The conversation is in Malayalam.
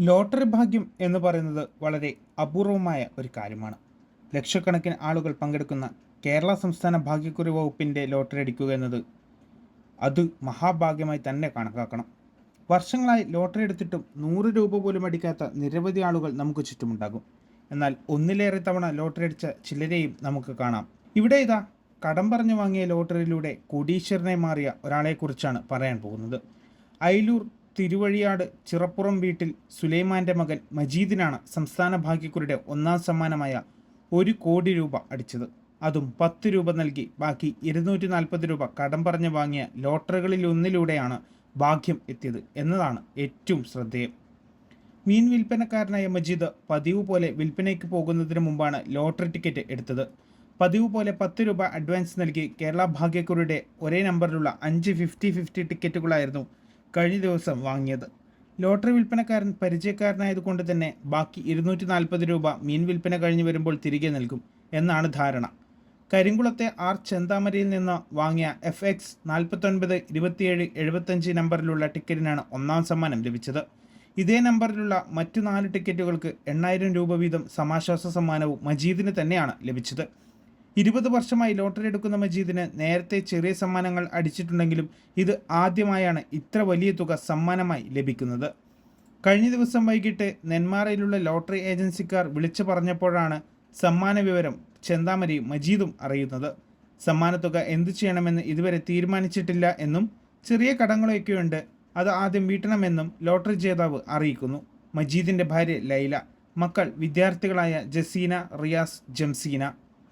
ലോട്ടറി ഭാഗ്യം എന്ന് പറയുന്നത് വളരെ അപൂർവമായ ഒരു കാര്യമാണ്. ലക്ഷക്കണക്കിന് ആളുകൾ പങ്കെടുക്കുന്ന കേരള സംസ്ഥാന ഭാഗ്യക്കുറി വകുപ്പിന്റെ ലോട്ടറി അടിക്കുക എന്നത് അത് മഹാഭാഗ്യമായി തന്നെ കണക്കാക്കണം. വർഷങ്ങളായി ലോട്ടറി എടുത്തിട്ടും നൂറ് രൂപ പോലും അടിക്കാത്ത നിരവധി ആളുകൾ നമുക്ക് ചുറ്റുമുണ്ടാകും. എന്നാൽ ഒന്നിലേറെ തവണ ലോട്ടറി അടിച്ച ചിലരെയും നമുക്ക് കാണാം. ഇവിടെ ഇതാ കടം പറഞ്ഞു വാങ്ങിയ ലോട്ടറിയിലൂടെ കോടീശ്വരനെ മാറിയ ഒരാളെക്കുറിച്ചാണ് പറയാൻ പോകുന്നത്. അയിലൂർ തിരുവഴിയാട് ചിറപ്പുറം വീട്ടിൽ സുലൈമാന്റെ മകൻ മജീദിനാണ് സംസ്ഥാന ഭാഗ്യക്കുറിയുടെ ഒന്നാം സമ്മാനമായ ഒരു കോടി രൂപ അടിച്ചത്. അതും പത്ത് രൂപ നൽകി. ബാക്കി ഇരുന്നൂറ്റി നാൽപ്പത് രൂപ കടം പറഞ്ഞ് വാങ്ങിയ ലോട്ടറികളിൽ ഒന്നിലൂടെയാണ് ഭാഗ്യം എത്തിയത് എന്നതാണ് ഏറ്റവും ശ്രദ്ധേയം. മീൻ വിൽപ്പനക്കാരനായ മജീദ് പതിവ് പോലെ വിൽപ്പനയ്ക്ക് പോകുന്നതിന് മുമ്പാണ് ലോട്ടറി ടിക്കറ്റ് എടുത്തത്. പതിവ് പോലെ പത്ത് രൂപ അഡ്വാൻസ് നൽകി കേരള ഭാഗ്യക്കുറിയുടെ ഒരേ നമ്പറിലുള്ള അഞ്ച് ഫിഫ്റ്റി ഫിഫ്റ്റി ടിക്കറ്റുകളായിരുന്നു കഴിഞ്ഞ ദിവസം വാങ്ങിയത്. ലോട്ടറി വിൽപ്പനക്കാരൻ പരിചയക്കാരനായതുകൊണ്ട് തന്നെ ബാക്കി ഇരുന്നൂറ്റി നാൽപ്പത് രൂപ മീൻ വിൽപ്പന കഴിഞ്ഞ് വരുമ്പോൾ തിരികെ നൽകും എന്നാണ് ധാരണ. കരിങ്കുളത്തെ ആർ ചെന്താമരയിൽ നിന്ന് വാങ്ങിയ എഫ് എക്സ് നാൽപ്പത്തൊൻപത് ഇരുപത്തിയേഴ് എഴുപത്തഞ്ച് നമ്പറിലുള്ള ടിക്കറ്റിനാണ് ഒന്നാം സമ്മാനം ലഭിച്ചത്. ഇതേ നമ്പറിലുള്ള മറ്റു നാല് ടിക്കറ്റുകൾക്ക് എണ്ണായിരം രൂപ വീതം സമാശ്വാസ സമ്മാനവും മജീദിന് തന്നെയാണ് ലഭിച്ചത്. ഇരുപത് വർഷമായി ലോട്ടറി എടുക്കുന്ന മജീദിന് നേരത്തെ ചെറിയ സമ്മാനങ്ങൾ അടിച്ചിട്ടുണ്ടെങ്കിലും ഇത് ആദ്യമായാണ് ഇത്ര വലിയ തുക സമ്മാനമായി ലഭിക്കുന്നത്. കഴിഞ്ഞ ദിവസം വൈകിട്ട് നെന്മാറയിലുള്ള ലോട്ടറി ഏജൻസിക്കാർ വിളിച്ചു പറഞ്ഞപ്പോഴാണ് സമ്മാന വിവരം ചെന്താമരി മജീദും അറിയുന്നത്. സമ്മാനത്തുക എന്തു ചെയ്യണമെന്ന് ഇതുവരെ തീരുമാനിച്ചിട്ടില്ല എന്നും ചെറിയ കടങ്ങളൊക്കെയുണ്ട് അത് ആദ്യം വീട്ടണമെന്നും ലോട്ടറി ജേതാവ് അറിയിക്കുന്നു. മജീദിന്റെ ഭാര്യ ലൈല മക്കൾ വിദ്യാർത്ഥികളായ Jaseena Riyas Jamseena.